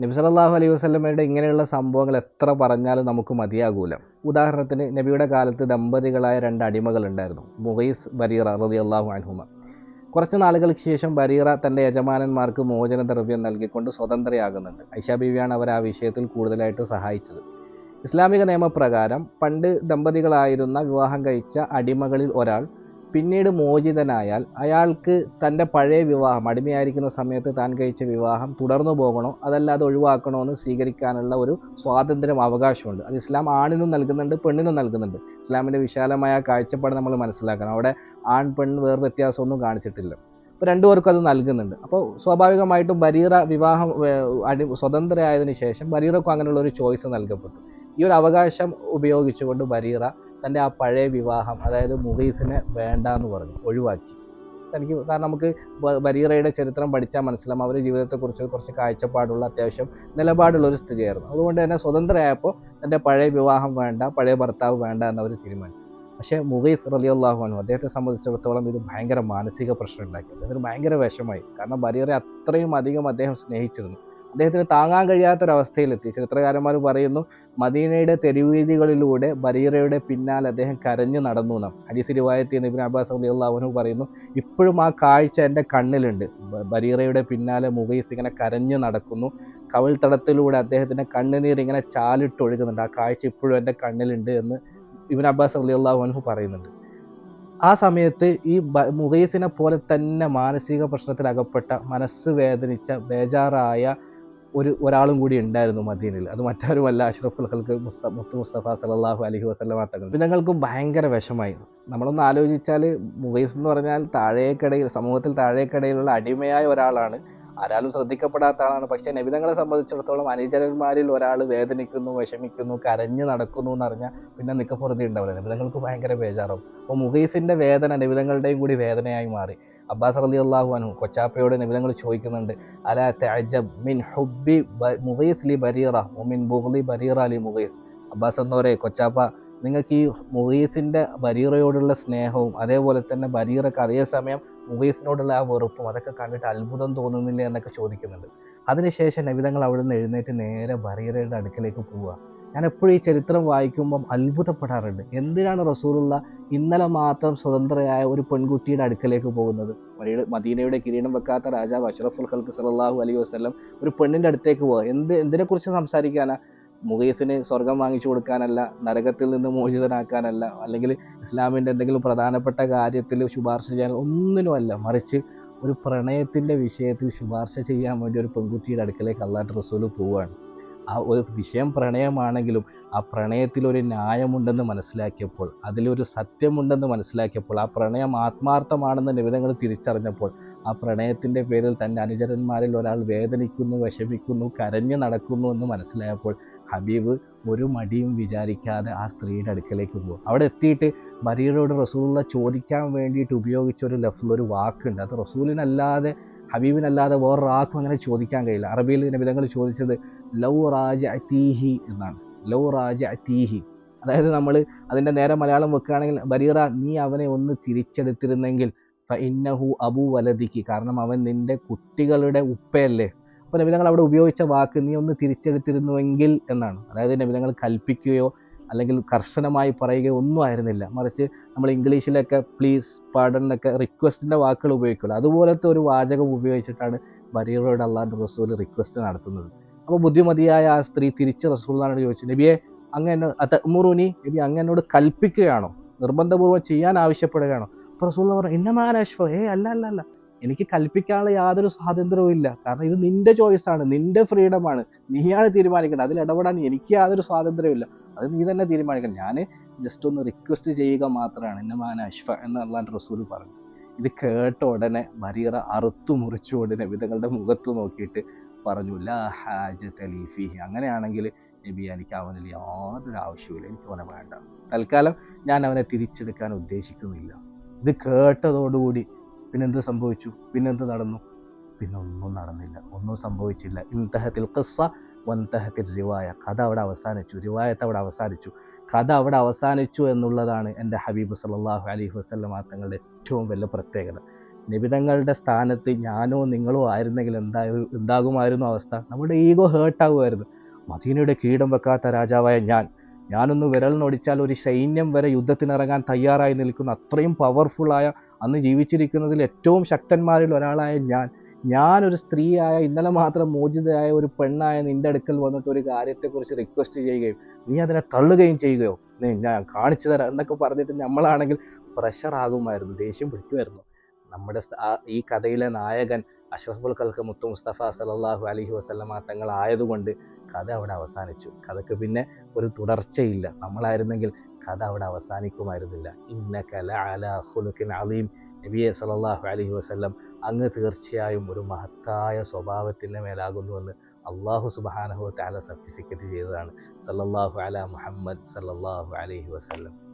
നബി അലൈഹി വസ്ലമയുടെ ഇങ്ങനെയുള്ള സംഭവങ്ങൾ എത്ര പറഞ്ഞാലും നമുക്ക് മതിയാകൂല. ഉദാഹരണത്തിന് നബിയുടെ കാലത്ത് ദമ്പതികളായ രണ്ട് അടിമകളുണ്ടായിരുന്നു മുഗൈസ് ബരീറ റളിയല്ലാഹു അൻഹുമ. കുറച്ച് നാളുകൾക്ക് ശേഷം ബരീറ തന്റെ യജമാനന്മാർക്ക് മോചന ദ്രവ്യം നൽകിക്കൊണ്ട് സ്വതന്ത്രയാകുന്നുണ്ട്. ഐഷ ബീവിയാണ് അവർ ആ വിഷയത്തിൽ കൂടുതലായിട്ട് സഹായിച്ചത്. ഇസ്ലാമിക നിയമപ്രകാരം പണ്ട് ദമ്പതികളായിരുന്ന വിവാഹം കഴിച്ച അടിമകളിൽ ഒരാൾ പിന്നീട് മോചിതനായാൽ അയാൾക്ക് തന്റെ പഴയ വിവാഹം അടിമയായിരിക്കുന്ന സമയത്ത് താൻ കഴിച്ച വിവാഹം തുടർന്നു പോകണോ അതല്ലാതെ ഒഴിവാക്കണോ എന്ന് സ്വീകരിക്കാനുള്ള ഒരു സ്വാതന്ത്ര്യം അവകാശമുണ്ട്. അത് ഇസ്ലാം ആണിനും നൽകുന്നുണ്ട് പെണ്ണിനും നൽകുന്നുണ്ട്. ഇസ്ലാമിന്റെ വിശാലമായ കാഴ്ചപ്പാട് നമ്മൾ മനസ്സിലാക്കണം. അവിടെ ആൺ പെൺ വേറെ വ്യത്യാസമൊന്നും കാണിച്ചിട്ടില്ല. അപ്പോൾ രണ്ടുപേർക്കും അത് നൽകുന്നുണ്ട്. അപ്പോൾ സ്വാഭാവികമായിട്ടും ബരീറ വിവാഹം അടി സ്വതന്ത്രയായതിനു ശേഷം ബരീറക്കും അങ്ങനെയുള്ള ഒരു ചോയ്സ് നൽകപ്പെട്ടു. ഈ ഒരു അവകാശം ഉപയോഗിച്ചുകൊണ്ട് ബരീറ തന്റെ ആ പഴയ വിവാഹം അതായത് മുഹീസിനെ വേണ്ട എന്ന് പറഞ്ഞു ഒഴിവാക്കി. തനിക്ക് കാരണം നമുക്ക് ബരീറയുടെ ചരിത്രം പഠിച്ചാൽ മനസ്സിലാവും. അവരുടെ ജീവിതത്തെക്കുറിച്ച് കുറച്ച് കാഴ്ചപ്പാടുള്ള അത്യാവശ്യം നിലപാടുള്ള ഒരു സ്ഥിതിയായിരുന്നു. അതുകൊണ്ട് തന്നെ സ്വതന്ത്രയായപ്പോൾ തന്റെ പഴയ വിവാഹം വേണ്ട പഴയ ഭർത്താവ് വേണ്ട എന്നവർ തീരുമാനിച്ചു. പക്ഷേ മുഗീസ് റലിയല്ലാഹു അനു അദ്ദേഹത്തെ സംബന്ധിച്ചിടത്തോളം ഇത് ഭയങ്കര മാനസിക പ്രശ്നം ഉണ്ടാക്കി. അതൊരു ഭയങ്കര വിഷമായി. കാരണം ബരീറെ അത്രയും അധികം അദ്ദേഹം സ്നേഹിച്ചിരുന്നു. അദ്ദേഹത്തിന് താങ്ങാൻ കഴിയാത്തൊരവസ്ഥയിലെത്തി. ചരിത്രകാരന്മാർ പറയുന്നു മദീനയുടെ തെരുവീതികളിലൂടെ ബരീറയുടെ പിന്നാലെ അദ്ദേഹം കരഞ്ഞു നടന്നു എന്നാണ് ഹദീസ് റിവായത്തിൽ ഇബ്നു അബ്ബാസ് റളിയല്ലാഹു പറയുന്നു ഇപ്പോഴും ആ കാഴ്ച എന്റെ കണ്ണിലുണ്ട്. ബരീറയുടെ പിന്നാലെ മുഗീസ് ഇങ്ങനെ കരഞ്ഞു നടക്കുന്നു. കവിൾത്തടത്തിലൂടെ അദ്ദേഹത്തിന്റെ കണ്ണുനീർ ഇങ്ങനെ ചാലിട്ടൊഴുകുന്നുണ്ട്. ആ കാഴ്ച ഇപ്പോഴും എന്റെ കണ്ണിലുണ്ട് എന്ന് ഇബിൻ അബ്ബാസ് അലി അൻഹു പറയുന്നുണ്ട്. ആ സമയത്ത് ഈ മുഗീസിനെ പോലെ തന്നെ മാനസിക പ്രശ്നത്തിൽ അകപ്പെട്ട മനസ്സ് വേദനിച്ച ബേജാറായ ഒരു ഒരാളും കൂടി ഉണ്ടായിരുന്നു മദീനയിൽ. അത് മറ്റാരുമല്ല അഷ്റഫുൽ ഹൽക്ക് മുസ്ത മുത്തു മുസ്തഫ സലാഹു അലഹി വസല്ലമ തങ്ങൾ പിന്നെ ഞങ്ങൾക്ക് ഭയങ്കര വിഷമായി. നമ്മളൊന്ന് ആലോചിച്ചാൽ മുബൈസ് എന്ന് പറഞ്ഞാൽ താഴേക്കിടയിൽ സമൂഹത്തിൽ താഴേക്കിടയിലുള്ള അടിമയായ ഒരാളാണ്. ആരാലും ശ്രദ്ധിക്കപ്പെടാത്ത ആളാണ്. പക്ഷേ നബിതങ്ങളെ സംബന്ധിച്ചിടത്തോളം അനുചരന്മാരിൽ ഒരാൾ വേദനിക്കുന്നു വിഷമിക്കുന്നു കരഞ്ഞു നടക്കുന്നു എന്ന് അറിഞ്ഞാൽ പിന്നെ നിക്കപ്പുറത്തി ഉണ്ടാവില്ല. നബിതങ്ങൾക്ക് ഭയങ്കര ബേജാറാവും. അപ്പോൾ മുഖീസിന്റെ വേദന നബിതങ്ങളുടെയും കൂടി വേദനയായി മാറി. അബ്ബാസ് അലി അള്ളാഹു അനു കൊച്ചാപ്പയോട് നിബിധങ്ങൾ ചോദിക്കുന്നുണ്ട് അല തഅജബ് മിൻ ഹുബ്ബി ബ- മുഗീസ് ലി ബരീറ മിൻ ബുഗ്ലി ബരീറ ലി അബ്ബാസ് എന്നോരെ കൊച്ചാപ്പ നിങ്ങൾക്ക് ഈ മുഗീസിന്റെ ബരീറയോടുള്ള സ്നേഹവും അതേപോലെ തന്നെ ബരീറക്ക് അതേ സമയം മുഗീസിനോടുള്ള ആ വെറുപ്പും അതൊക്കെ കണ്ടിട്ട് അത്ഭുതം തോന്നുന്നില്ല? എന്നൊക്കെ ചോദിക്കുന്നുണ്ട്. അതിനുശേഷം നബിതങ്ങൾ അവിടെ നിന്ന് എഴുന്നേറ്റ് നേരെ ബരീറയുടെ അടുക്കലേക്ക് പോവുക. ഞാൻ എപ്പോഴും ഈ ചരിത്രം വായിക്കുമ്പം അത്ഭുതപ്പെടാറുണ്ട്. എന്തിനാണ് റസൂലുള്ള ഇന്നലെ മാത്രം സ്വതന്ത്രയായ ഒരു പെൺകുട്ടിയുടെ അടുക്കലേക്ക് പോകുന്നത്? വഴിയുടെ മദീനയുടെ കിരീടം വെക്കാത്ത രാജാവ് അഷ്റഫുൽ ഖൽക്ക് സലാഹു അലൈഹി വസ്ലം ഒരു പെണ്ണിന്റെ അടുത്തേക്ക് പോവുക. എന്ത് എന്തിനെക്കുറിച്ച് സംസാരിക്കാനാ? മുഖീഫിന് സ്വർഗം വാങ്ങിച്ചു കൊടുക്കാനല്ല നരകത്തിൽ നിന്ന് മോചിതനാക്കാനല്ല അല്ലെങ്കിൽ ഇസ്ലാമിന്റെ എന്തെങ്കിലും പ്രധാനപ്പെട്ട കാര്യത്തിൽ ശുപാർശ ചെയ്യാൻ ഒന്നിനുമല്ല. മറിച്ച് ഒരു പ്രണയത്തിന്റെ വിഷയത്തിൽ ശുപാർശ ചെയ്യാൻ വേണ്ടി ഒരു പെൺകുട്ടിയുടെ അടുക്കലേക്ക് അള്ളാഹ് റസൂൽ പോവുകയാണ്. ആ ഒരു വിഷയം പ്രണയമാണെങ്കിലും ആ പ്രണയത്തിൽ ഒരു ന്യായമുണ്ടെന്ന് മനസ്സിലാക്കിയപ്പോൾ അതിലൊരു സത്യമുണ്ടെന്ന് മനസ്സിലാക്കിയപ്പോൾ ആ പ്രണയം ആത്മാർത്ഥമാണെന്ന് നിബിധങ്ങൾ തിരിച്ചറിഞ്ഞപ്പോൾ ആ പ്രണയത്തിന്റെ പേരിൽ തന്റെ അനുചരന്മാരിൽ ഒരാൾ വേദനിക്കുന്നു വിഷമിക്കുന്നു കരഞ്ഞു നടക്കുന്നു എന്ന് മനസ്സിലായപ്പോൾ ഹബീബ് ഒരു മടിയും വിചാരിക്കാതെ ആ സ്ത്രീയുടെ അടുക്കലേക്ക് പോകും അവിടെ എത്തിയിട്ട് ബരീറോട് റസൂലുള്ള ചോദിക്കാൻ വേണ്ടിയിട്ട് ഉപയോഗിച്ച ഒരു ലഫ്ലൊരു വാക്കുണ്ട്. അത് റസൂലിനല്ലാതെ ഹബീബിനല്ലാതെ വേറൊരാൾക്കും അങ്ങനെ ചോദിക്കാൻ കഴിയില്ല. അറബിയിൽ നബിതങ്ങൾ ചോദിച്ചത് ലൗ റാജ അറ്റീഹി എന്നാണ്. ലൗ റാജ അറ്റീഹി അതായത് നമ്മൾ അതിന്റെ നേരെ മലയാളം വെക്കുകയാണെങ്കിൽ ബരീറ നീ അവനെ ഒന്ന് തിരിച്ചെടുത്തിരുന്നെങ്കിൽ ഇന്നഹു അബു വലദിക്ക് കാരണം അവൻ നിന്റെ കുട്ടികളുടെ ഉപ്പയല്ലേ. അപ്പോൾ നബിതങ്ങൾ അവിടെ ഉപയോഗിച്ച വാക്ക് നീ ഒന്ന് തിരിച്ചെടുത്തിരുന്നുവെങ്കിൽ എന്നാണ്. അതായത് നബിതങ്ങൾ കൽപ്പിക്കുകയോ അല്ലെങ്കിൽ കർശനമായി പറയുക ഒന്നും ആയിരുന്നില്ല. മറിച്ച് നമ്മൾ ഇംഗ്ലീഷിലൊക്കെ പ്ലീസ് പാടൺ എന്നൊക്കെ റിക്വസ്റ്റിന്റെ വാക്കുകൾ ഉപയോഗിക്കുള്ളൂ അതുപോലത്തെ ഒരു വാചകം ഉപയോഗിച്ചിട്ടാണ് ബരീറോട് അള്ളാഹുന്റെ റസൂൽ റിക്വസ്റ്റ് നടത്തുന്നത്. അപ്പോൾ ബുദ്ധിമതിയായ ആ സ്ത്രീ തിരിച്ച് റസൂലിനോട് ചോദിച്ചു നബിയെ അങ്ങ് എന്നെ നബി അങ്ങ് എന്നോട് കൽപ്പിക്കുകയാണോ? നിർബന്ധപൂർവം ചെയ്യാൻ ആവശ്യപ്പെടുകയാണോ? അപ്പോൾ റസൂൽ പറഞ്ഞു ഇന്നമാൻ അഷ്ഫ ഏ അല്ല അല്ല അല്ല. എനിക്ക് കൽപ്പിക്കാനുള്ള യാതൊരു സ്വാതന്ത്ര്യവും ഇല്ല. കാരണം ഇത് നിന്റെ ചോയ്സാണ് നിന്റെ ഫ്രീഡമാണ് നീയാണ് തീരുമാനിക്കേണ്ടത്. അതിൽ ഇടപെടാൻ എനിക്ക് യാതൊരു സ്വാതന്ത്ര്യമില്ല അത് നീ തന്നെ തീരുമാനിക്കണം. ഞാൻ ജസ്റ്റ് ഒന്ന് റിക്വസ്റ്റ് ചെയ്യുക മാത്രമാണ് ഇന്നമാൻ അഷ്ഫ എന്ന് അള്ളാന്റെ റസൂൽ പറഞ്ഞു. ഇത് കേട്ട ഉടനെ മരീറ അറുത്തു മുറിച്ചു ഉടനെ വിധങ്ങളുടെ മുഖത്ത് നോക്കിയിട്ട് പറഞ്ഞു ലാ ഫീഹി. അങ്ങനെയാണെങ്കിൽ നബി എനിക്ക് അവനിൽ യാതൊരു ആവശ്യമില്ല എനിക്ക് അവനെ വേണ്ട. തൽക്കാലം ഞാൻ അവനെ തിരിച്ചെടുക്കാൻ ഉദ്ദേശിക്കുന്നില്ല. ഇത് കേട്ടതോടുകൂടി പിന്നെന്ത് സംഭവിച്ചു? പിന്നെന്ത് നടന്നു? പിന്നെ ഒന്നും നടന്നില്ല. ഒന്നും സംഭവിച്ചില്ല. ഇന്തഹത്തിൽ ഖിസ്സ വൻതഹത്തിൽ റിവായ. കഥ അവിടെ അവസാനിച്ചു. റിവായത്ത് അവിടെ അവസാനിച്ചു. കഥ അവിടെ അവസാനിച്ചു എന്നുള്ളതാണ് എന്റെ ഹബീബ് സല്ലല്ലാഹു അലൈഹി വസല്ലമ തങ്ങളുടെ ഏറ്റവും വലിയ പ്രത്യേകത. നിബിതങ്ങളുടെ സ്ഥാനത്ത് ഞാനോ നിങ്ങളോ ആയിരുന്നെങ്കിൽ എന്താ എന്താകുമായിരുന്നു അവസ്ഥ? നമ്മുടെ ഈഗോ ഹേർട്ടാകുമായിരുന്നു മദീനയുടെ കീടം വെക്കാത്ത രാജാവായ ഞാൻ. ഞാനൊന്ന് വിരൽ നൊടിച്ചാൽ ഒരു സൈന്യം വരെ യുദ്ധത്തിനിറങ്ങാൻ തയ്യാറായി നിൽക്കുന്ന അത്രയും പവർഫുള്ളായ അന്ന് ജീവിച്ചിരിക്കുന്നതിൽ ഏറ്റവും ശക്തന്മാരിൽ ഒരാളായ ഞാൻ. ഞാനൊരു സ്ത്രീയായ ഇന്നലെ മാത്രം മോചിതയായ ഒരു പെണ്ണായ നിന്റെ അടുക്കൽ വന്നിട്ട് ഒരു കാര്യത്തെക്കുറിച്ച് റിക്വസ്റ്റ് ചെയ്യുകയും നീ അതിനെ തള്ളുകയും ചെയ്യുകയോ? നീ ഞാൻ കാണിച്ചു തരാം എന്നൊക്കെ പറഞ്ഞിട്ട് നമ്മളാണെങ്കിൽ പ്രഷർ ആകുമായിരുന്നു ദേഷ്യം പിടിക്കുമായിരുന്നു. നമ്മുടെ ഈ കഥയിലെ നായകൻ അഷ്റഫുൽ കൽക്ക മുത്തു മുസ്തഫ സലല്ലാഹു അലഹി വസ്ലമ തങ്ങളായതുകൊണ്ട് കഥ അവിടെ അവസാനിച്ചു. കഥക്ക് പിന്നെ ഒരു തുടർച്ചയില്ല. നമ്മളായിരുന്നെങ്കിൽ കഥ അവിടെ അവസാനിക്കുമായിരുന്നില്ല. ഇന്ന കല അല ഹുലുക്കിൻ അലീം നബിയെ സലല്ലാഹു അലഹി വസ്ല്ലം അങ്ങ് തീർച്ചയായും ഒരു മഹത്തായ സ്വഭാവത്തിന്റെ മേലാകുന്നുവെന്ന് അള്ളാഹു സുബാനഹു താല സർട്ടിഫിക്കറ്റ് ചെയ്തതാണ്. സല്ലല്ലാഹു അല മുഹമ്മദ് സല്ലല്ലാഹു അലഹി വസല്ലം.